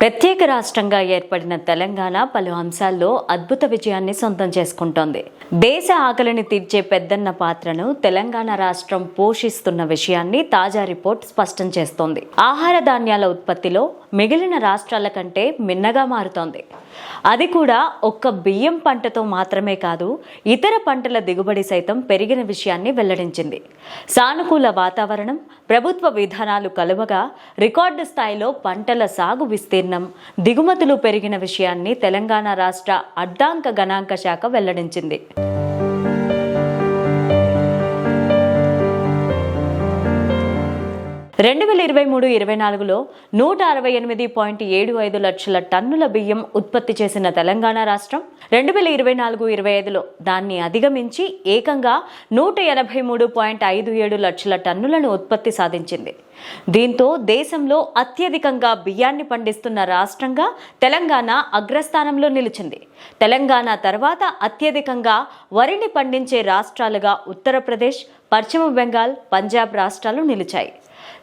ప్రత్యేక రాష్ట్రంగా ఏర్పడిన తెలంగాణ పలు అంశాల్లో అద్భుత విజయాన్ని సొంతం చేసుకుంటోంది. దేశ ఆకలిని తీర్చే పెద్దన్న పాత్రను తెలంగాణ రాష్ట్రం పోషిస్తున్న విషయాన్ని తాజా రిపోర్ట్ స్పష్టం చేస్తోంది. ఆహార ధాన్యాల ఉత్పత్తిలో మిగిలిన రాష్ట్రాల కంటే మిన్నగా మారుతోంది. అది కూడా ఒక్క బియ్యం పంటతో మాత్రమే కాదు ఇతర పంటల దిగుబడి సైతం పెరిగిన విషయాన్ని వెల్లడించింది. సానుకూల వాతావరణం ప్రభుత్వ విధానాలు కలువగా రికార్డు స్థాయిలో పంటల సాగు విస్తీర్ణం దిగుమతులు పెరిగిన విషయాన్ని తెలంగాణ రాష్ట్ర అడ్డాంక గణాంక శాఖ వెల్లడించింది. రెండు వేల ఇరవై మూడు ఇరవై నాలుగులో నూట అరవై ఎనిమిది పాయింట్ ఏడు ఐదు లక్షల టన్నుల బియ్యం ఉత్పత్తి చేసిన తెలంగాణ రాష్ట్రం రెండు వేల ఇరవై నాలుగు ఇరవై ఐదులో దాన్ని అధిగమించి ఏకంగా నూట ఎనభై మూడు పాయింట్ ఐదు ఏడు లక్షల టన్నులను ఉత్పత్తి సాధించింది. దీంతో దేశంలో అత్యధికంగా బియ్యాన్ని పండిస్తున్న రాష్ట్రంగా తెలంగాణ అగ్రస్థానంలో నిలిచింది. తెలంగాణ తర్వాత అత్యధికంగా వరిని పండించే రాష్ట్రాలుగా ఉత్తరప్రదేశ్ పశ్చిమ బెంగాల్ పంజాబ్ రాష్ట్రాలు నిలిచాయి.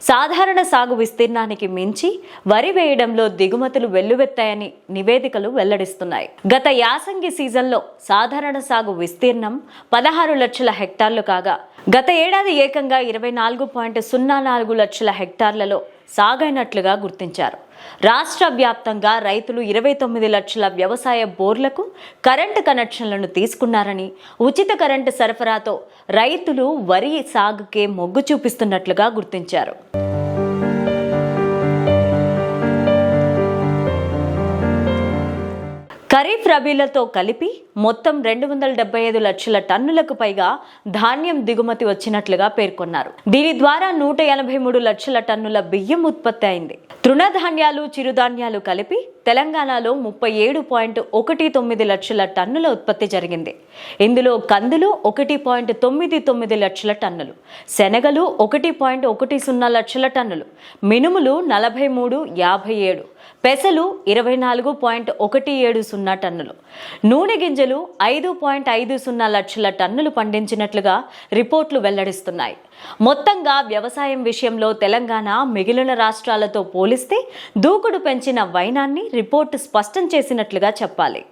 సాధారణ సాగు విస్తీర్ణానికి మించి వరి వేయడంలో దిగుమతులు వెల్లువెత్తాయని నివేదికలు వెల్లడిస్తున్నాయి. గత యాసంగి సీజన్లో సాధారణ సాగు విస్తీర్ణం పదహారు లక్షల హెక్టార్లు కాగా గత ఏడాది ఏకంగా ఇరవై నాలుగు పాయింట్ సున్నా నాలుగు లక్షల హెక్టార్లలో సాగైనట్లుగా గుర్తించారు. రాష్ట్ర వ్యాప్తంగా రైతులు ఇరవై తొమ్మిది లక్షల వ్యవసాయ బోర్లకు కరెంటు కనెక్షన్లను తీసుకున్నారని ఉచిత కరెంటు సరఫరాతో రైతులు వరి సాగుకే మొగ్గు చూపిస్తున్నట్లుగా గుర్తించారు. ఖరీఫ్ రబీలతో కలిపి మొత్తం రెండు వందల డెబ్బై ఐదు లక్షల టన్నులకు పైగా ధాన్యం దిగుమతి వచ్చినట్లుగా పేర్కొన్నారు. దీని ద్వారా నూట ఎనభై మూడు లక్షల టన్నుల బియ్యం ఉత్పత్తి అయింది. తృణధాన్యాలు చిరుధాన్యాలు కలిపి తెలంగాణలో ముప్పై ఏడు పాయింట్ ఒకటి తొమ్మిది లక్షల టన్నుల ఉత్పత్తి జరిగింది. ఇందులో కందులు ఒకటి పాయింట్ తొమ్మిది తొమ్మిది లక్షల టన్నులు శనగలు ఒకటి పాయింట్ ఒకటి సున్నా లక్షల టన్నులు మినుములు నలభై మూడు యాభై ఏడు పెసలు ఇరవై నాలుగు పాయింట్ ఒకటి ఏడు సున్నా టన్నులు నూనె గింజలు గింజలు ఐదు పాయింట్ ఐదు సున్నా లక్షల టన్నులు పండించినట్లుగా రిపోర్ట్లు వెల్లడిస్తున్నాయి. మొత్తంగా వ్యవసాయం విషయంలో తెలంగాణ మిగిలిన రాష్ట్రాలతో పోలిస్తే దూకుడు పెంచిన వైనాన్ని రిపోర్టు స్పష్టం చేసినట్లుగా చెప్పాలి.